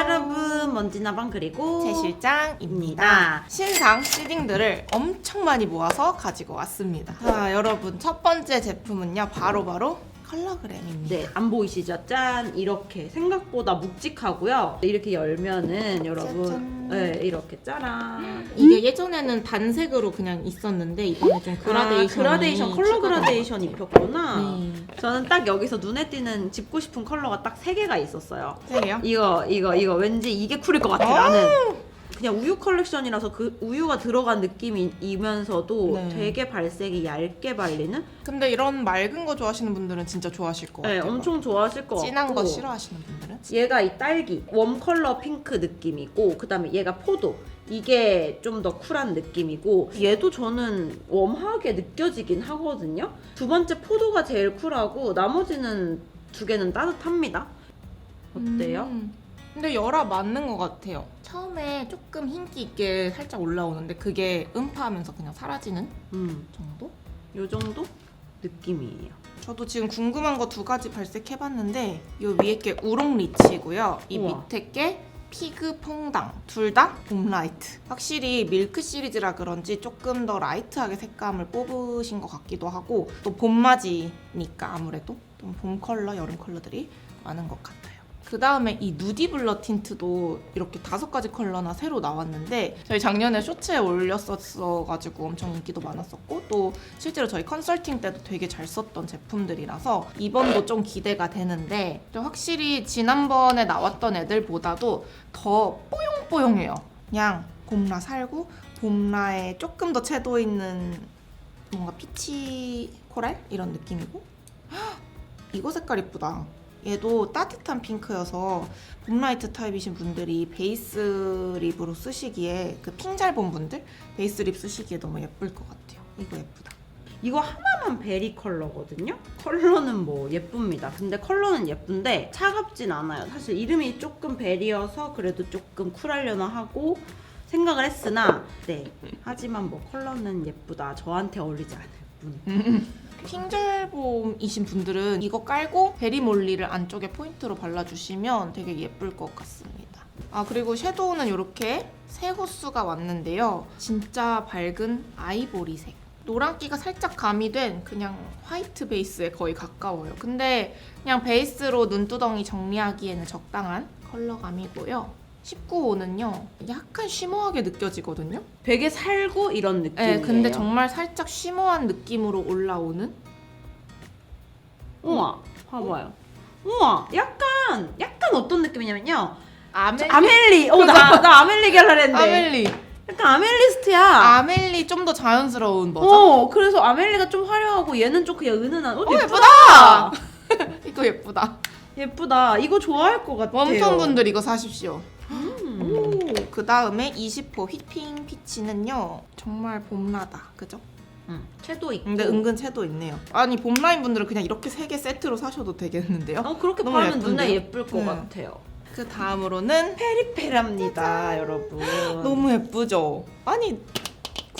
여러분 먼지나방 그리고 제 실장입니다. 입니다. 신상 시딩들을 엄청 많이 모아서 가지고 왔습니다. 자, 여러분 첫 번째 제품은요. 바로바로 컬러그램입니다. 네, 안 보이시죠? 짠! 이렇게 생각보다 묵직하고요. 이렇게 열면은 여러분, 짜잔. 네, 이렇게 짜란. 이게 예전에는 단색으로 그냥 있었는데 이번에 좀 그라데이션 아, 그라데이션 컬러 그라데이션 입혔구나. 네. 저는 딱 여기서 눈에 띄는 짚고 싶은 컬러가 딱 세 개가 있었어요. 세요? 이거 이거 이거 왠지 이게 쿨일 것 같아 나는. 그냥 우유 컬렉션이라서 그 우유가 들어간 느낌이면서도 네. 되게 발색이 얇게 발리는. 근데 이런 맑은 거 좋아하시는 분들은 진짜 좋아하실 것 네, 같아요. 엄청 좋아하실 것 진한 같고. 거 싫어하시는 분들은 얘가 이 딸기 웜 컬러 핑크 느낌이고 그다음에 얘가 포도 이게 좀 더 쿨한 느낌이고 얘도 저는 웜하게 느껴지긴 하거든요. 두 번째 포도가 제일 쿨하고 나머지는 두 개는 따뜻합니다. 어때요? 음. 근데 열화 맞는 것 같아요. 처음에 조금 흰기 있게 살짝 올라오는데 그게 음파하면서 그냥 사라지는 음, 정도? 요 정도 느낌이에요. 저도 지금 궁금한 거 두 가지 발색해봤는데 이 위에 게 우롱 리치고요. 이 우와. 밑에 게 피그 퐁당 둘 다 봄라이트. 확실히 밀크 시리즈라 그런지 조금 더 라이트하게 색감을 뽑으신 것 같기도 하고 또 봄맞이니까 아무래도 좀 봄 컬러, 여름 컬러들이 많은 것 같아요. 그 다음에 이 누디 블러 틴트도 이렇게 다섯 가지 컬러나 새로 나왔는데 저희 작년에 쇼츠에 올렸었어가지고 엄청 인기도 많았었고 또 실제로 저희 컨설팅 때도 되게 잘 썼던 제품들이라서 이번도 좀 기대가 되는데 좀 확실히 지난번에 나왔던 애들보다도 더 뽀용뽀용해요. 그냥 봄라 살고 봄라에 조금 더 채도 있는 뭔가 피치 코랄 이런 느낌이고 헉, 이거 색깔 이쁘다. 얘도 따뜻한 핑크여서 봄라이트 타입이신 분들이 베이스 립으로 쓰시기에 그 핑 잘 본 분들 베이스 립 쓰시기에 너무 예쁠 것 같아요. 이거 예쁘다. 이거 하나만 베리 컬러거든요. 컬러는 뭐 예쁩니다. 근데 컬러는 예쁜데 차갑진 않아요. 사실 이름이 조금 베리여서 그래도 조금 쿨하려나 하고 생각을 했으나 네. 하지만 뭐 컬러는 예쁘다. 저한테 어울리지 않을 뿐. 핑젤봄이신 분들은 이거 깔고 베리몰리를 안쪽에 포인트로 발라주시면 되게 예쁠 것 같습니다. 아 그리고 섀도우는 이렇게 세 호수가 왔는데요. 진짜 밝은 아이보리색. 노란기가 살짝 가미된 그냥 화이트 베이스에 거의 가까워요. 근데 그냥 베이스로 눈두덩이 정리하기에는 적당한 컬러감이고요. 19호는요 약간 쉬머하게 느껴지거든요. 되게 살고 이런 느낌이에요. 네, 근데 정말 살짝 쉬머한 느낌으로 올라오는 우와, 봐봐요. 우와, 약간 약간 어떤 느낌이냐면요. 아멜리. 아멜리. 어, 나, 나 아멜리 갤러랜드. 아멜리. 약간 아멜리스트야. 아멜리 좀 더 자연스러운 버전. 어, 그래서 아멜리가 좀 화려하고 얘는 좀 그냥 은은한. 어, 어, 예쁘다. 이거 예쁘다. 예쁘다. 이거 좋아할 것 같아요. 웜톤 분들 이거 사십시오. 그 다음에 20호 휘핑 피치는요. 정말 봄나다. 그죠? 음, 채도 있고. 근데 은근 채도 있네요. 아니 봄라인 분들은 그냥 이렇게 세 개 세트로 사셔도 되겠는데요. 어, 그렇게 너무 바르면 눈에 예쁜데요? 예쁠 것 네. 같아요. 그 다음으로는 페리페랍니다, 여러분. 너무 예쁘죠? 아니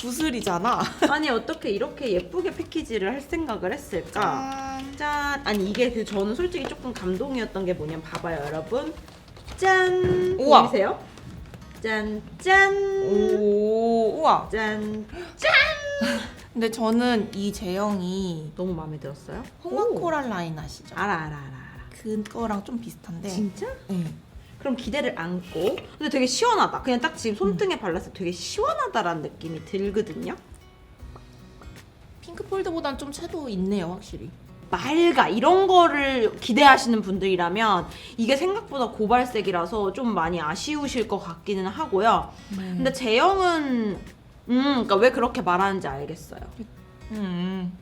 구슬이잖아. 아니 어떻게 이렇게 예쁘게 패키지를 할 생각을 했을까? 짠. 짠. 아니 이게 그 저는 솔직히 조금 감동이었던 게 뭐냐면 봐봐요, 여러분. 짠. 우와. 보이세요? 짠, 짠. 오, 우와. 짠. 근데 저는 이 제형이 너무 마음에 들었어요? 홍화코랄 라인 아시죠? 알아, 알아, 알아, 알아. 그거랑 좀 비슷한데. 진짜? 네. 그럼 기대를 안고 근데 되게 시원하다 그냥 딱 지금 손등에 발랐을 때 되게 시원하다라는 느낌이 들거든요 핑크폴드보단 좀 채도 있네요, 확실히. 맑아 이런 거를 기대하시는 분들이라면 이게 생각보다 고발색이라서 좀 많이 아쉬우실 것 같기는 하고요 근데 제형은 음 그러니까 왜 그렇게 말하는지 알겠어요 음.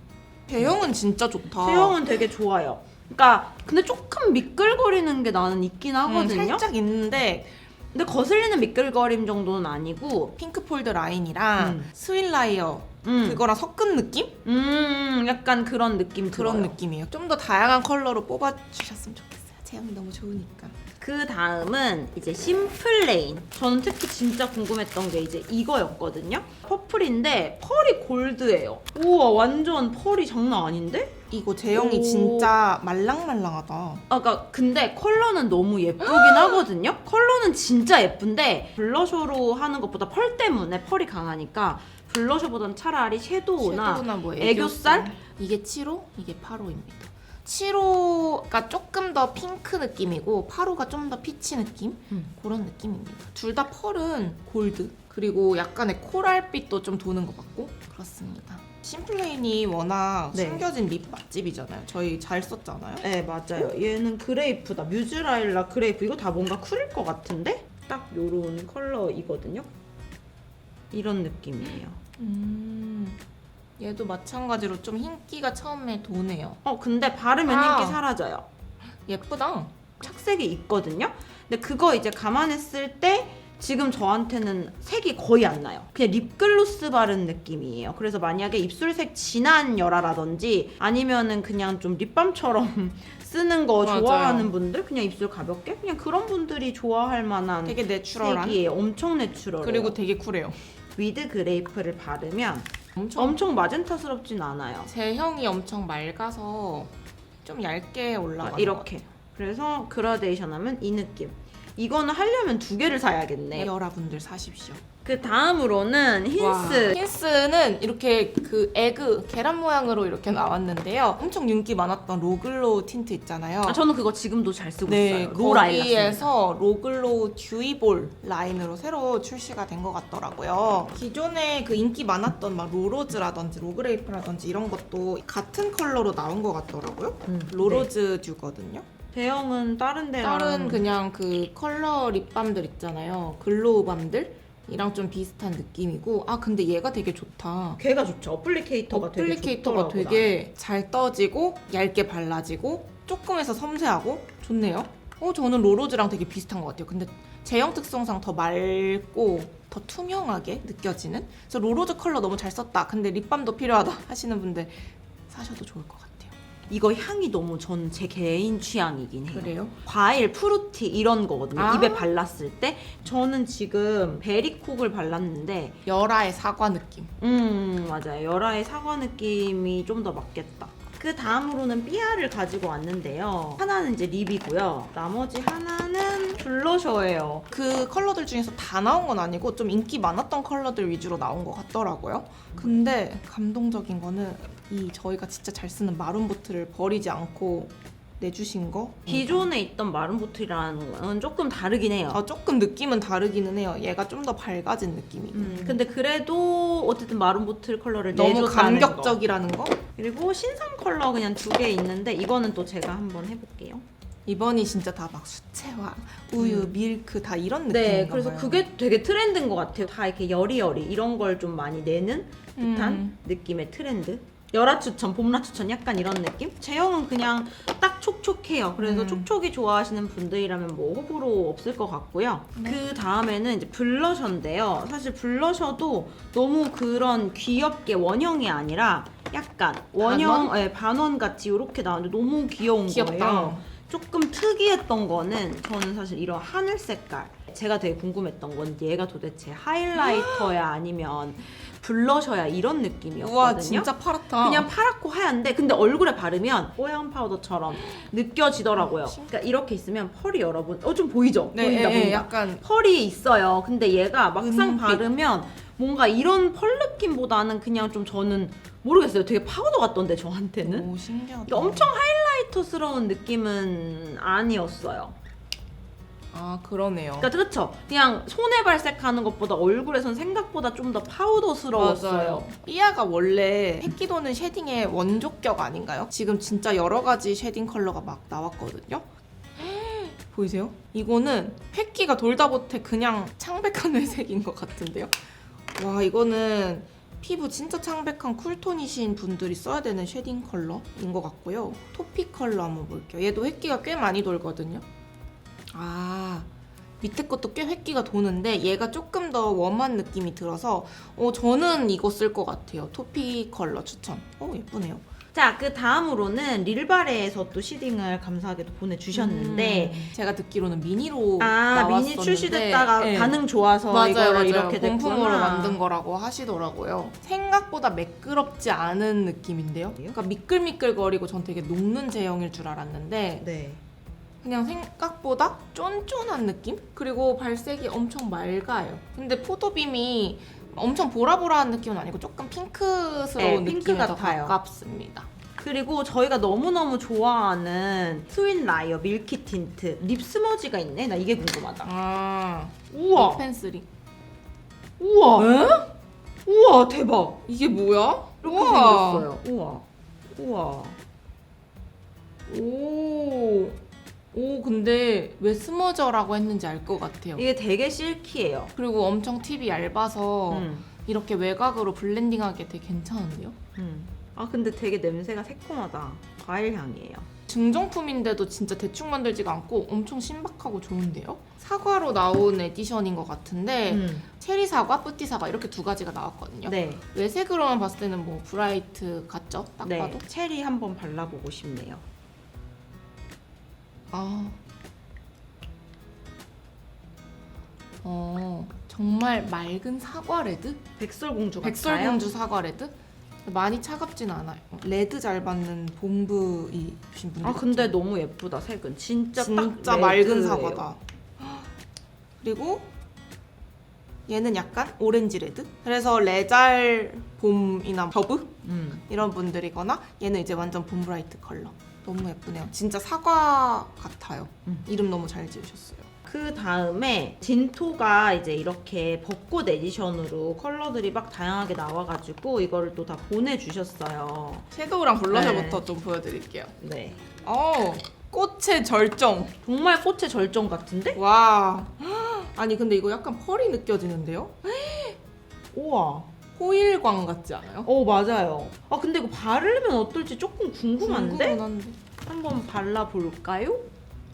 제형은 진짜 좋다. 제형은 되게 좋아요 그러니까 근데 조금 미끌거리는 게 나는 있긴 음, 하거든요 살짝 있는데 근데 거슬리는 미끌거림 정도는 아니고 핑크 폴드 라인이랑 음. 스윌 라이어 음, 그거랑 섞은 느낌? 음 약간 그런 느낌 그런 들어요. 느낌이에요. 좀 더 다양한 컬러로 뽑아주셨으면 좋겠어요. 제형이 너무 좋으니까. 그 다음은 이제 심플레인. 저는 특히 진짜 궁금했던 게 이제 이거였거든요. 퍼플인데 펄이 골드예요. 우와 완전 펄이 장난 아닌데? 이거 제형이 오. 진짜 말랑말랑하다. 아, 그러니까 근데 컬러는 너무 예쁘긴 하거든요. 컬러는 진짜 예쁜데 블러셔로 하는 것보다 펄 때문에 펄이 강하니까 블러셔보단 차라리 섀도우나, 섀도우나 뭐 애교살? 이게 7호, 이게 8호입니다. 7호가 조금 더 핑크 느낌이고 8호가 좀 더 피치 느낌? 음. 그런 느낌입니다. 둘 다 펄은 골드 그리고 약간의 코랄빛도 좀 도는 것 같고 그렇습니다. 심플레인이 워낙 네. 숨겨진 립 맛집이잖아요. 저희 잘 썼잖아요. 네 맞아요. 얘는 그레이프다. 뮤즈라일라 그레이프 이거 다 뭔가 쿨일 것 같은데 딱 요런 컬러이거든요. 이런 느낌이에요. 음, 얘도 마찬가지로 좀 흰기가 처음에 도네요. 어 근데 바르면 아. 흰기 사라져요. 예쁘다. 착색이 있거든요. 근데 그거 이제 감안했을 때 지금 저한테는 색이 거의 안 나요. 그냥 립글로스 바른 느낌이에요. 그래서 만약에 입술색 진한 열화라든지 아니면은 그냥 좀 립밤처럼 쓰는 거 맞아요. 좋아하는 분들 그냥 입술 가볍게 그냥 그런 분들이 좋아할 만한 되게 내추럴한 색이에요. 엄청 내추럴해요. 그리고 되게 쿨해요. 위드 그레이프를 바르면 엄청 엄청 마젠타스럽진 않아요. 제형이 엄청 맑아서 좀 얇게 올라가. 아, 이렇게. 그래서 그라데이션 하면 이 느낌. 이거는 하려면 두 개를 사야겠네. 여러분들 사십시오. 그 다음으로는 힌스. 힌스는 이렇게 그 에그 계란 모양으로 이렇게 나왔는데요. 엄청 인기 많았던 로글로우 틴트 있잖아요. 아, 저는 그거 지금도 잘 쓰고 네, 있어요. 로 라일락. 거기에서 로글로우 듀이볼 라인으로 새로 출시가 된 것 같더라고요. 기존에 그 인기 많았던 막 로로즈라든지 로그레이프라든지 이런 것도 같은 컬러로 나온 것 같더라고요. 음, 로로즈 듀거든요. 대형은 다른 데랑 다른 그냥 그 컬러 립밤들 있잖아요. 글로우 밤들 이랑 좀 비슷한 느낌이고 아 근데 얘가 되게 좋다. 걔가 좋죠. 어플리케이터가 어플리케이터가 되게 되게 잘 떠지고 얇게 발라지고 조금해서 섬세하고 좋네요. 어 저는 로로즈랑 되게 비슷한 것 같아요. 근데 제형 특성상 더 맑고 더 투명하게 느껴지는. 그래서 로로즈 컬러 너무 잘 썼다. 근데 립밤도 필요하다 하시는 분들 사셔도 좋을 것 같아요. 이거 향이 너무 전 제 개인 취향이긴 해요. 그래요? 과일, 프루티 이런 거거든요. 아. 입에 발랐을 때 저는 지금 베리콕을 발랐는데 열아의 사과 느낌. 음 맞아요. 열아의 사과 느낌이 좀 더 맞겠다. 그 다음으로는 삐아를 가지고 왔는데요. 하나는 이제 립이고요. 나머지 하나는 블러셔예요. 그 컬러들 중에서 다 나온 건 아니고 좀 인기 많았던 컬러들 위주로 나온 것 같더라고요. 근데 감동적인 거는 이 저희가 진짜 잘 쓰는 마룬 보틀을 버리지 않고 내주신 거. 기존에 있던 마른 보틀이랑 은 조금 다르긴 해요. 아, 조금 느낌은 다르기는 해요. 얘가 좀 더 밝아진 느낌이. 음, 근데 그래도 어쨌든 마른 보틀 컬러를 너무 내줬다는 거. 감격적이라는 거. 그리고 신상 컬러 그냥 두 개 있는데 이거는 또 제가 한번 해볼게요. 이번이 진짜 다 막 수채화, 우유, 음. 밀크 다 이런 느낌인가 네, 그래서 봐요. 그게 되게 트렌드인 것 같아요. 다 이렇게 여리여리 이런 걸 좀 많이 내는 듯한 음. 느낌의 트렌드. 열화 추천, 봄라 추천 약간 이런 느낌? 제형은 그냥 딱 촉촉해요. 그래서 음. 촉촉이 좋아하시는 분들이라면 뭐 호불호 없을 것 같고요. 네. 그 다음에는 이제 블러셔인데요. 사실 블러셔도 너무 그런 귀엽게 원형이 아니라 약간 원형, 예, 반원 같이 이렇게 나왔는데 너무 귀여운 귀엽다. 거예요. 조금 특이했던 거는 저는 사실 이런 하늘 색깔 제가 되게 궁금했던 건 얘가 도대체 하이라이터야 아니면 블러셔야 이런 느낌이었거든요. 우와 진짜 파랗다. 그냥 파랗고 하얀데 근데 얼굴에 바르면 뽀얀 파우더처럼 느껴지더라고요. 그러니까 이렇게 있으면 펄이 여러분 어 좀 보이죠? 네, 보인다 예, 예, 보인다. 약간 펄이 있어요. 근데 얘가 막상 은빛. 바르면 뭔가 이런 펄 느낌보다는 그냥 좀 저는 모르겠어요. 되게 파우더 같던데 저한테는. 오 신기하다. 그러니까 엄청 하이라이터스러운 느낌은 아니었어요. 아 그러네요. 그러니까 그렇죠. 그냥 손에 발색하는 것보다 얼굴에선 생각보다 좀 더 파우더스러웠어요. 삐아가 원래 햇기 도는 쉐딩의 원조격 아닌가요? 지금 진짜 여러 가지 쉐딩 컬러가 막 나왔거든요. 보이세요? 이거는 햇기가 돌다 못해 그냥 창백한 회색인 것 같은데요. 와 이거는 피부 진짜 창백한 쿨톤이신 분들이 써야 되는 쉐딩 컬러인 것 같고요. 토피 컬러 한번 볼게요. 얘도 햇기가 꽤 많이 돌거든요. 아 밑에 것도 꽤 획기가 도는데 얘가 조금 더 웜한 느낌이 들어서 어 저는 이거 쓸 것 같아요. 토피 컬러 추천. 어 예쁘네요. 자, 그 다음으로는 릴바레에서 또 시딩을 감사하게도 보내주셨는데 음, 제가 듣기로는 미니로 아 나왔었는데 미니 출시됐다가 네. 반응 좋아서 맞아요, 이거를 맞아요. 이렇게 됐구나. 본품으로 만든 거라고 하시더라고요. 생각보다 매끄럽지 않은 느낌인데요. 그러니까 미끌미끌거리고 전 되게 녹는 제형일 줄 알았는데 네. 그냥 생각보다 쫀쫀한 느낌? 그리고 발색이 엄청 맑아요. 근데 포도빔이 엄청 보라보라한 느낌은 아니고 조금 핑크스러운 네, 핑크 느낌에 더 같아요. 가깝습니다. 그리고 저희가 너무너무 좋아하는 스윈 라이어 밀키 틴트 립 스머지가 있네. 나 이게 궁금하다. 아, 우와. 펜슬이. 우와. 에? 우와 대박. 이게 뭐야? 이렇게 우와. 생겼어요. 우와. 우와. 오. 오, 근데 왜 스머저라고 했는지 알 것 같아요. 이게 되게 실키해요. 그리고 엄청 팁이 얇아서 음. 이렇게 외곽으로 블렌딩하기 되게 괜찮은데요? 음. 아 근데 되게 냄새가 새콤하다. 과일 향이에요. 증정품인데도 진짜 대충 만들지가 않고 엄청 신박하고 좋은데요? 사과로 나온 에디션인 것 같은데 음. 체리 사과, 뿌띠 사과 이렇게 두 가지가 나왔거든요. 네. 외색으로만 봤을 때는 뭐 브라이트 같죠? 딱 네. 봐도. 체리 한번 발라보고 싶네요. 아. 어, 정말 맑은 사과 레드? 백설공주 같아요. 백설공주 사과 레드? 많이 차갑진 않아요. 레드 잘 받는 본부이신 분들. 아 근데 너무 예쁘다 색은 진짜, 진짜 딱 맑은. 사과다. 그리고 얘는 약간 오렌지 레드. 그래서 레잘 봄이나 버브 음. 이런 분들이거나 얘는 이제 완전 봄 브라이트 컬러. 너무 예쁘네요. 진짜 사과 같아요. 음. 이름 너무 잘 지으셨어요. 그 다음에 진토가 이제 이렇게 벚꽃 에디션으로 컬러들이 막 다양하게 나와가지고 이거를 또 다 보내주셨어요. 섀도우랑 블러셔부터 네. 좀 보여드릴게요. 네. 어, 꽃의 절정. 정말 꽃의 절정 같은데? 와. 아니 근데 이거 약간 펄이 느껴지는데요? 우와. 호일광 같지 않아요? 어 맞아요. 아 근데 이거 바르면 어떨지 조금 궁금한데? 궁금은 한데. 한번 발라볼까요?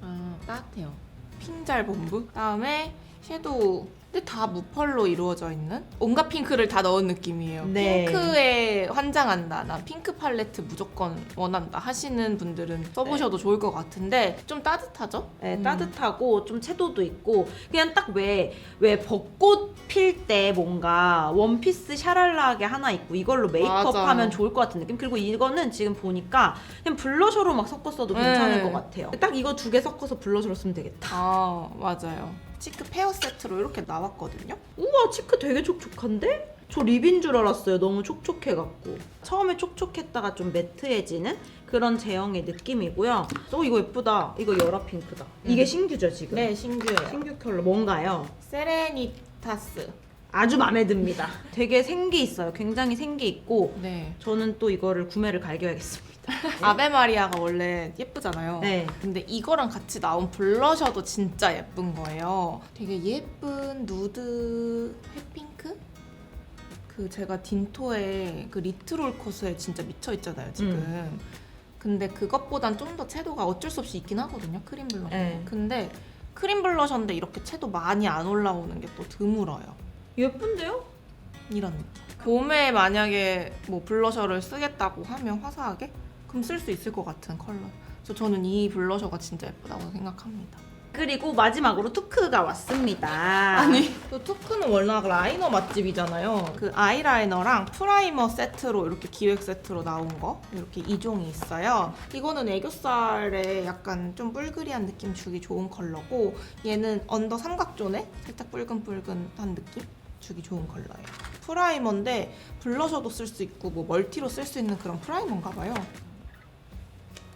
아 따뜻해요. 핑잘 본부. 다음에 섀도우. 근데 다 무펄로 이루어져 있는 온갖 핑크를 다 넣은 느낌이에요. 네. 핑크에 환장한다. 나 핑크 팔레트 무조건 원한다 하시는 분들은 써보셔도 좋을 것 같은데 좀 따뜻하죠? 네, 음. 따뜻하고 좀 채도도 있고 그냥 딱 왜 왜 벚꽃 필 때 뭔가 원피스 샤랄라하게 하나 있고 이걸로 메이크업 맞아. 하면 좋을 것 같은 느낌 그리고 이거는 지금 보니까 그냥 블러셔로 막 섞었어도 괜찮을 네. 것 같아요 딱 이거 두 개 섞어서 블러셔로 쓰면 되겠다 아 맞아요. 치크 페어 세트로 이렇게 나왔거든요. 우와 치크 되게 촉촉한데? 저 립인 줄 알았어요 너무 촉촉해갖고 처음에 촉촉했다가 좀 매트해지는 그런 제형의 느낌이고요 어 이거 예쁘다 이거 열화 핑크다 이게 음. 신규죠 지금? 네 신규예요. 신규 컬러 뭔가요? 세레니타스. 아주 마음에 듭니다. 되게 생기 있어요. 굉장히 생기 있고 네. 저는 또 이거를 구매를 갈겨야겠습니다. 아베 마리아가 원래 예쁘잖아요. 네. 근데 이거랑 같이 나온 블러셔도 진짜 예쁜 거예요. 되게 예쁜 누드 햇핑크? 그 제가 딘토의 그 리트롤 컷에 진짜 미쳐 있잖아요 지금. 음. 근데 그것보단 좀 더 채도가 어쩔 수 없이 있긴 하거든요 크림 블러셔. 네. 근데 크림 블러셔인데 이렇게 채도 많이 안 올라오는 게 또 드물어요. 예쁜데요? 이런. 봄에 만약에 뭐 블러셔를 쓰겠다고 하면 화사하게 그럼 쓸 수 있을 것 같은 컬러. 그래서 저는 이 블러셔가 진짜 예쁘다고 생각합니다. 그리고 마지막으로 투크가 왔습니다. 아니, 또 투크는 워낙 라이너 맛집이잖아요. 그 아이라이너랑 프라이머 세트로 이렇게 기획 세트로 나온 거 이렇게 2종이 있어요. 이거는 애교살에 약간 좀 뿔그리한 느낌 주기 좋은 컬러고 얘는 언더 삼각존에 살짝 뿔근뿔근한 느낌 주기 좋은 컬러예요. 프라이머인데 블러셔도 쓸 수 있고 뭐 멀티로 쓸 수 있는 그런 프라이머인가 봐요.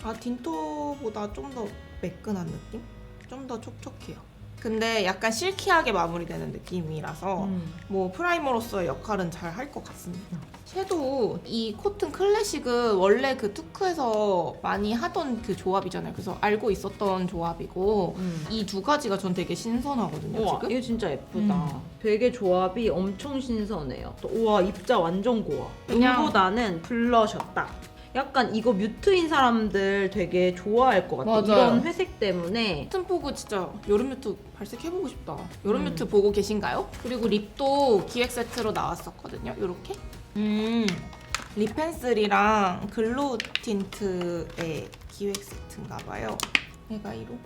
아 딘토보다 좀 더 매끈한 느낌? 좀 더 촉촉해요. 근데 약간 실키하게 마무리되는 느낌이라서 음. 뭐 프라이머로서의 역할은 잘 할 것 같습니다. 섀도우 이 코튼 클래식은 원래 그 투크에서 많이 하던 그 조합이잖아요. 그래서 알고 있었던 조합이고 음. 이 두 가지가 전 되게 신선하거든요. 우와, 지금. 이거 진짜 예쁘다. 음. 되게 조합이 엄청 신선해요. 또 우와, 입자 완전 고와. 그냥- 눈보다는 블러셔 딱. 약간 이거 뮤트인 사람들 되게 좋아할 것 같아. 맞아요. 이런 회색 때문에. 코튼 포그 진짜 여름 뮤트 발색해보고 싶다. 여름 음. 뮤트 보고 계신가요? 그리고 립도 기획 세트로 나왔었거든요. 이렇게. 음. 립 펜슬이랑 글로우 틴트의 기획 세트인가 봐요. 얘가 이로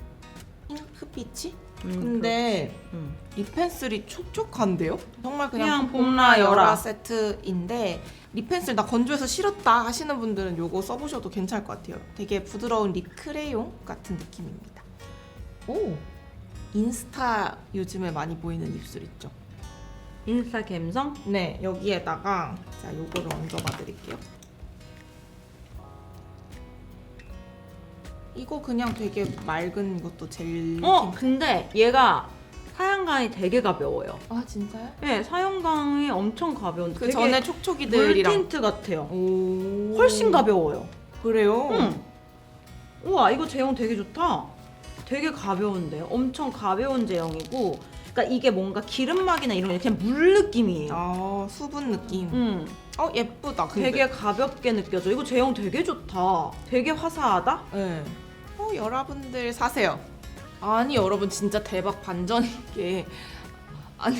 핑크빛이? 근데 음. 립 펜슬이 촉촉한데요? 정말 그냥, 그냥 봄라. 열화 세트인데 립 펜슬 나 건조해서 싫었다 하시는 분들은 요거 써보셔도 괜찮을 것 같아요. 되게 부드러운 립 크레용 같은 느낌입니다. 오 인스타 요즘에 많이 보이는 입술 있죠? 인스타 갬성? 네 여기에다가 자 요거를 얹어봐 드릴게요. 이거 그냥 되게 맑은 것도 젤 어. 근데 얘가 사용감이 되게 가벼워요. 아 진짜요? 네, 사용감이 엄청 가벼운데 그 되게 전에 물 촉촉이들이랑 틴트 같아요. 오 훨씬 가벼워요. 그래요? 응. 우와, 이거 제형 되게 좋다. 되게 가벼운데요. 엄청 가벼운 제형이고, 그러니까 이게 뭔가 기름막이나 이런 게 그냥 물 느낌이에요. 아 수분 느낌. 음, 어 예쁘다. 근데. 되게 가볍게 느껴져. 이거 제형 되게 좋다. 되게 화사하다. 네. 어 여러분들 사세요. 아니 여러분 진짜 대박 반전인 게 아니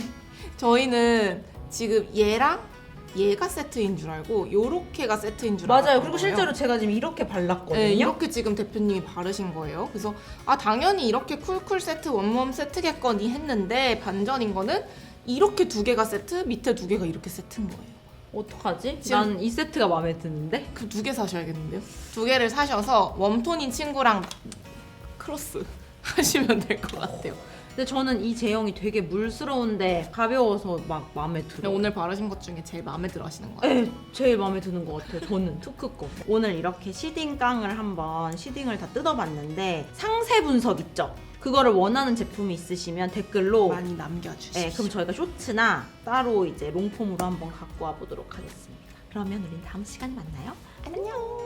저희는 지금 얘랑 얘가 세트인 줄 알고 요렇게가 세트인 줄 맞아요. 알았던 그리고 거예요. 실제로 제가 지금 이렇게 발랐거든요. 네, 이렇게 지금 대표님이 바르신 거예요. 그래서 아 당연히 이렇게 쿨쿨 세트 원몸 세트겠거니 했는데 반전인 거는 이렇게 두 개가 세트, 밑에 두 개가 이렇게 세트인 거예요. 어떡하지? 지금- 난 이 세트가 마음에 드는데? 그 두 개 사셔야겠는데요? 두 개를 사셔서 웜톤인 친구랑 크로스 하시면 될 것 같아요. 근데 저는 이 제형이 되게 물스러운데 가벼워서 막 마음에 근데 들어요. 오늘 바르신 것 중에 제일 마음에 들어 하시는 거 같아요. 네, 제일 마음에 드는 것 같아요. 저는 투크 거. 오늘 이렇게 시딩 깡을 한번 시딩을 다 뜯어봤는데 상세 분석 있죠? 그거를 원하는 제품이 있으시면 댓글로 많이 남겨주시죠. 네, 그럼 저희가 쇼츠나 따로 이제 롱폼으로 한번 갖고 와 보도록 하겠습니다. 그러면 우린 다음 시간에 만나요. 안녕.